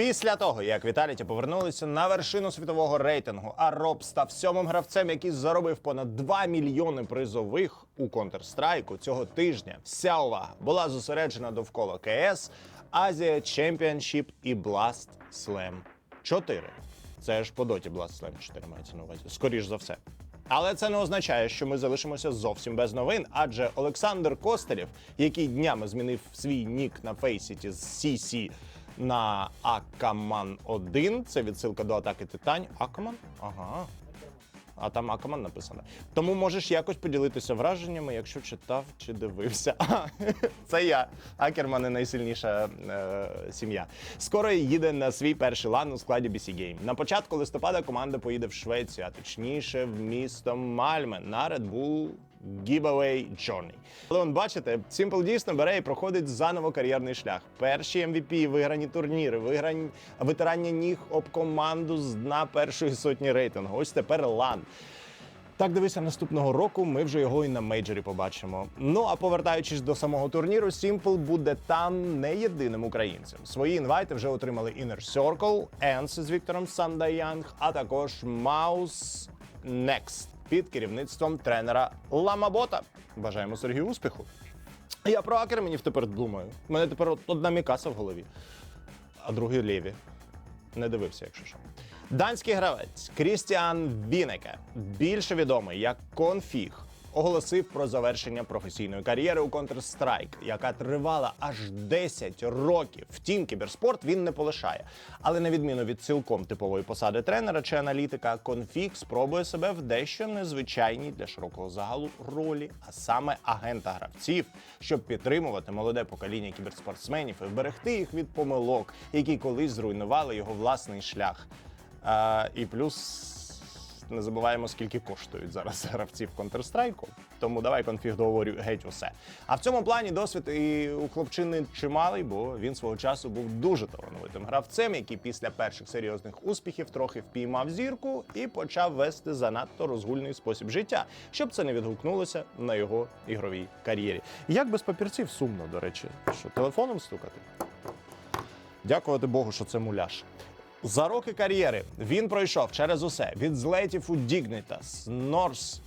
Після того, як Віталіті повернулися на вершину світового рейтингу, а Роб став сьомим гравцем, який заробив понад 2 мільйони призових у Counter-Strike цього тижня. Вся увага була зосереджена довкола КС, Азія Championship і Blast Slam 4. Це ж по доті Blast Slam 4 мається на увазі. Скоріш за все. Але це не означає, що ми залишимося зовсім без новин, адже Олександр Костелєв, який днями змінив свій нік на Фейсіті з CC на Акаман 1, це відсилка до атаки Титань. Акаман? Ага. А там Акаман написано. Тому можеш якось поділитися враженнями, якщо читав чи дивився. А, це я. Акерман не найсильніша е, сім'я. Скоро їде на свій перший лан у складі BC Game. На початку листопада команда поїде в Швецію, а точніше в місто Мальме на Red Bull Giveaway Journey. Але он бачите, Simple дійсно бере і проходить заново кар'єрний шлях. Перші MVP, виграні турніри, виграні витирання ніг об команду з дна першої сотні рейтингу. Ось тепер лан. Так, дивися, наступного року ми вже його і на мейджорі побачимо. Ну а повертаючись до самого турніру, Simple буде там не єдиним українцем. Свої інвайти вже отримали Inner Circle, Ends з Віктором Сандайянг, а також Mouse Next під керівництвом тренера Ламабота. Бажаємо Сергію успіху. Я про акерменів тепер думаю. У мене тепер одна мікаса в голові, а другий ліві. Не дивився, якщо що. Данський гравець Крістіан Вінеке, більше відомий як Конфіг, оголосив про завершення професійної кар'єри у Counter-Strike, яка тривала аж 10 років. Втім, кіберспорт він не полишає. Але на відміну від цілком типової посади тренера чи аналітика, Конфіг спробує себе в дещо незвичайній для широкого загалу ролі, а саме агента гравців, щоб підтримувати молоде покоління кіберспортсменів і вберегти їх від помилок, які колись зруйнували його власний шлях. А, і плюс не забуваємо, скільки коштують зараз гравці в Counter-Strike. Тому давай конфіг договорю геть усе. А в цьому плані досвід і у хлопчини чималий, бо він свого часу був дуже талановитим гравцем, який після перших серйозних успіхів трохи впіймав зірку і почав вести занадто розгульний спосіб життя, щоб це не відгукнулося на його ігровій кар'єрі. Як без папірців сумно, до речі, що телефоном стукати. Дякувати Богу, що це муляж. За роки кар'єри він пройшов через усе від злетів у Dignitas, Норс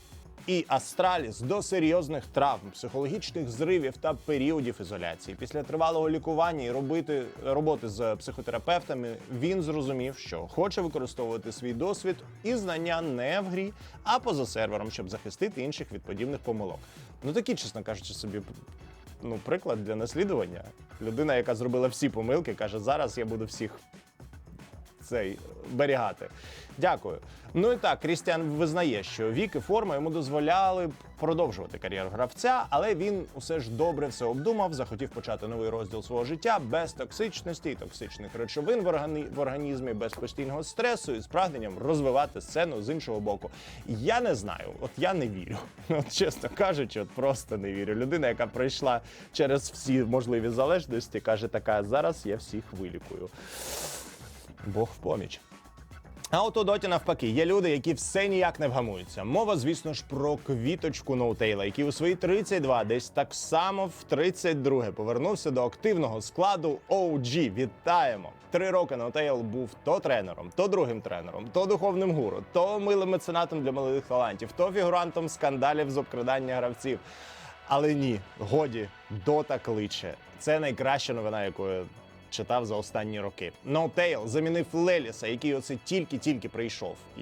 і Астраліс до серйозних травм, психологічних зривів та періодів ізоляції. Після тривалого лікування і робити роботи з психотерапевтами він зрозумів, що хоче використовувати свій досвід і знання не в грі, а поза сервером, щоб захистити інших від подібних помилок. Ну такі, чесно кажучи, собі ну, приклад для наслідування. Людина, яка зробила всі помилки, каже: зараз я буду всіх цей берігати. Дякую. Ну і так, Крістіан визнає, що вік і форма йому дозволяли продовжувати кар'єру гравця, але він усе ж добре все обдумав, захотів почати новий розділ свого життя без токсичності токсичних речовин в, органі... в організмі, без постійного стресу і з прагненням розвивати сцену з іншого боку. Я не знаю, от я не вірю. От чесно кажучи, от просто не вірю. Людина, яка пройшла через всі можливі залежності, каже, така зараз я всіх вилікую. Бог в поміч. А от у доті навпаки, є люди, які все ніяк не вгамуються. Мова, звісно ж, про квіточку Ноутейла, який у свої 32, десь так само в 32 повернувся до активного складу OG. Вітаємо! Три роки Ноутейл був то тренером, то другим тренером, то духовним гуру, то милим меценатом для молодих талантів, то фігурантом скандалів з обкрадання гравців. Але ні, годі, дота кличе. Це найкраща новина, якою читав за останні роки. Ноутейл замінив Леліса, який оце тільки-тільки прийшов і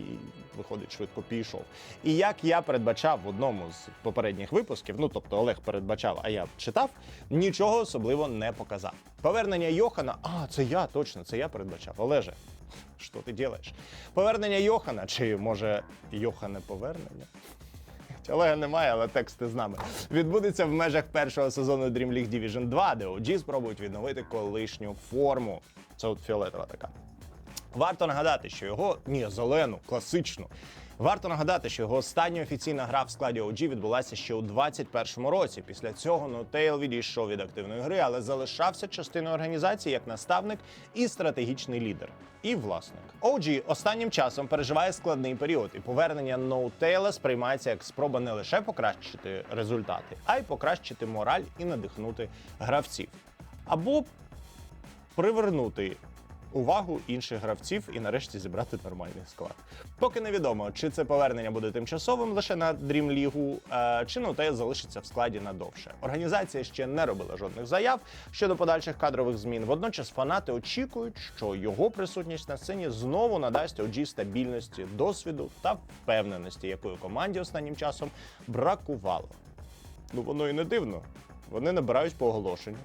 виходить швидко пішов. І як я передбачав в одному з попередніх випусків, ну тобто Олег передбачав, а я читав, нічого особливо не показав. Повернення Йохана, а це я точно, це я передбачав. Олеже, що ти робиш? Повернення Йохана, чи може Йохане повернення? Олега немає, але тексти з нами. Відбудеться в межах першого сезону Dream League Division 2, де OG спробують відновити колишню форму. Це от фіолетова така. Варто нагадати, що його ні, зелену, класичну. Варто нагадати, що його остання офіційна гра в складі OG відбулася ще у 21-му році. Після цього Нотейл відійшов від активної гри, але залишався частиною організації як наставник і стратегічний лідер. І власник. OG останнім часом переживає складний період, і повернення Ноутейла сприймається як спроба не лише покращити результати, а й покращити мораль і надихнути гравців. Або привернути увагу інших гравців і нарешті зібрати нормальний склад. Поки невідомо, чи це повернення буде тимчасовим лише на Дрім Лігу, е, чи Нутея залишиться в складі надовше. Організація ще не робила жодних заяв щодо подальших кадрових змін. Водночас фанати очікують, що його присутність на сцені знову надасть OG стабільності, досвіду та впевненості, якої команді останнім часом бракувало. Ну воно і не дивно. Вони набирають по оголошенню.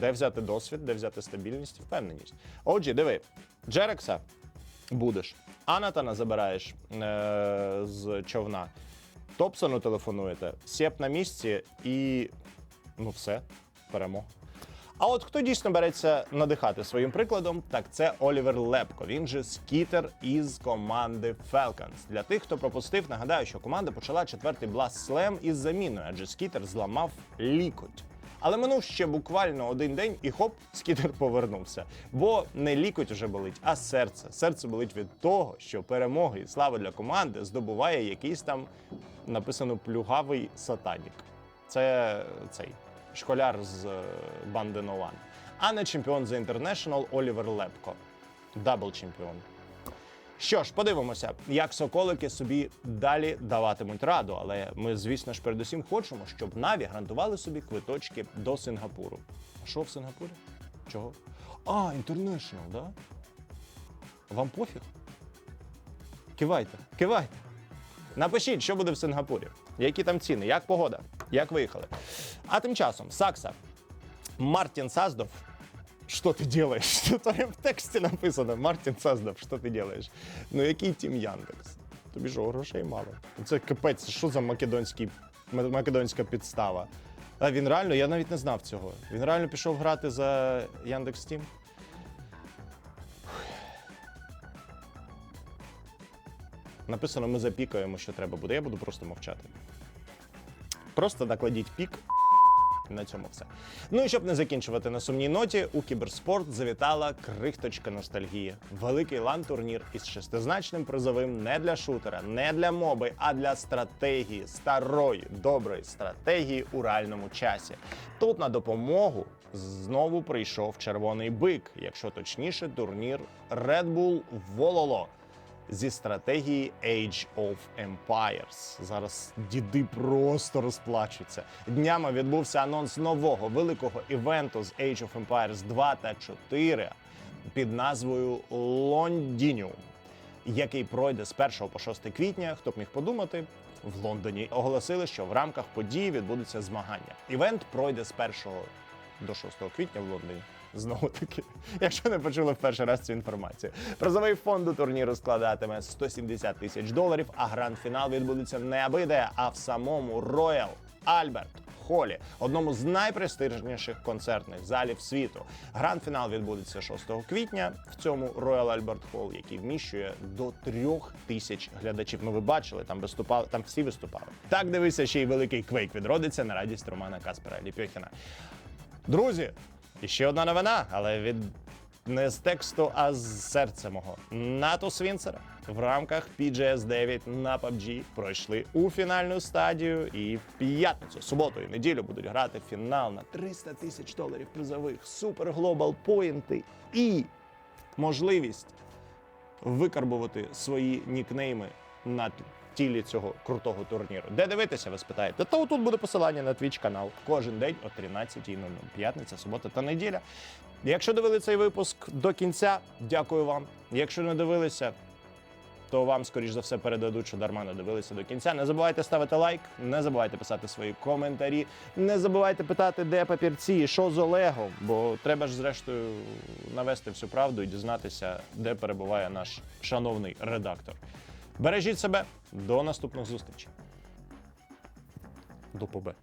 Де взяти досвід, де взяти стабільність і впевненість. Отже, диви, Джерекса будеш, Анатана забираєш е- з човна, Топсону телефонуєте, Сєп на місці і ну все, перемога. А от хто дійсно береться надихати своїм прикладом, так це Олівер Лепко. Він же скітер із команди Falcons. Для тих, хто пропустив, нагадаю, що команда почала четвертий Blast Slam із заміною, адже скітер зламав лікоть. Але минув ще буквально один день, і хоп, скітер повернувся. Бо не лікоть уже болить, а серце. Серце болить від того, що перемоги і слава для команди здобуває якийсь там написано плюгавий сатанік. Це цей школяр з е, банди One. а не чемпіон The International Олівер Лепко. Дабл чемпіон. Що ж, подивимося, як соколики собі далі даватимуть раду. Але ми, звісно ж, передусім хочемо, щоб Наві гарантували собі квиточки до Сингапуру. А що в Сингапурі? Чого? А, International, да? Вам пофіг? Кивайте, кивайте. Напишіть, що буде в Сингапурі, які там ціни, як погода, як виїхали. А тим часом, Сакса, Мартін Саздов. Що ти делаєш? Тут в тексті написано Мартін Саздов, що ти делаєш? Ну який тім Яндекс? Тобі що, грошей мало? Це капець, що за македонський, македонська підстава? А він реально, я навіть не знав цього. Він реально пішов грати за Яндекс Тім. Написано, ми запікаємо, що треба буде. Я буду просто мовчати. Просто накладіть пік. На цьому все. Ну і щоб не закінчувати на сумній ноті, у кіберспорт завітала крихточка ностальгії. Великий лан-турнір із шестизначним призовим не для шутера, не для моби, а для стратегії, старої, доброї стратегії у реальному часі. Тут на допомогу знову прийшов червоний бик, якщо точніше, турнір Red Bull Вололо зі стратегії Age of Empires. Зараз діди просто розплачуться. Днями відбувся анонс нового великого івенту з Age of Empires 2 та 4 під назвою Лондініум, який пройде з 1 по 6 квітня. Хто б міг подумати? В Лондоні оголосили, що в рамках події відбудуться змагання. Івент пройде з 1 до 6 квітня в Лондоні. Знову таки, якщо не почули в перший раз цю інформацію. Призовий фонд у турніру складатиме 170 тисяч доларів, а гранд-фінал відбудеться не абиде, а в самому Royal Albert Холі, одному з найпрестижніших концертних залів світу. Гранд-фінал відбудеться 6 квітня в цьому Royal Albert Hall, який вміщує до трьох тисяч глядачів. Ну ви бачили, там виступали, там всі виступали. Так дивися, ще й великий квейк відродиться на радість Романа Каспера Ліпьохіна. Друзі, ще одна новина, але від не з тексту, а з серця мого. НАТО Свінцера в рамках PGS 9 на PUBG пройшли у фінальну стадію. І в п'ятницю, суботу і неділю будуть грати фінал на 300 тисяч доларів призових, супер глобал поінти і можливість викарбувати свої нікнейми на тілі цього крутого турніру. Де дивитися, ви спитаєте? Та тут буде посилання на твіч канал кожен день о 13.00. П'ятниця, субота та неділя. Якщо дивили цей випуск до кінця, дякую вам. Якщо не дивилися, то вам, скоріш за все, передадуть, що дарма не дивилися до кінця. Не забувайте ставити лайк, не забувайте писати свої коментарі, не забувайте питати, де папірці, що з Олегом, бо треба ж, зрештою, навести всю правду і дізнатися, де перебуває наш шановний редактор. Бережіть себе, до наступних зустрічей. До побе.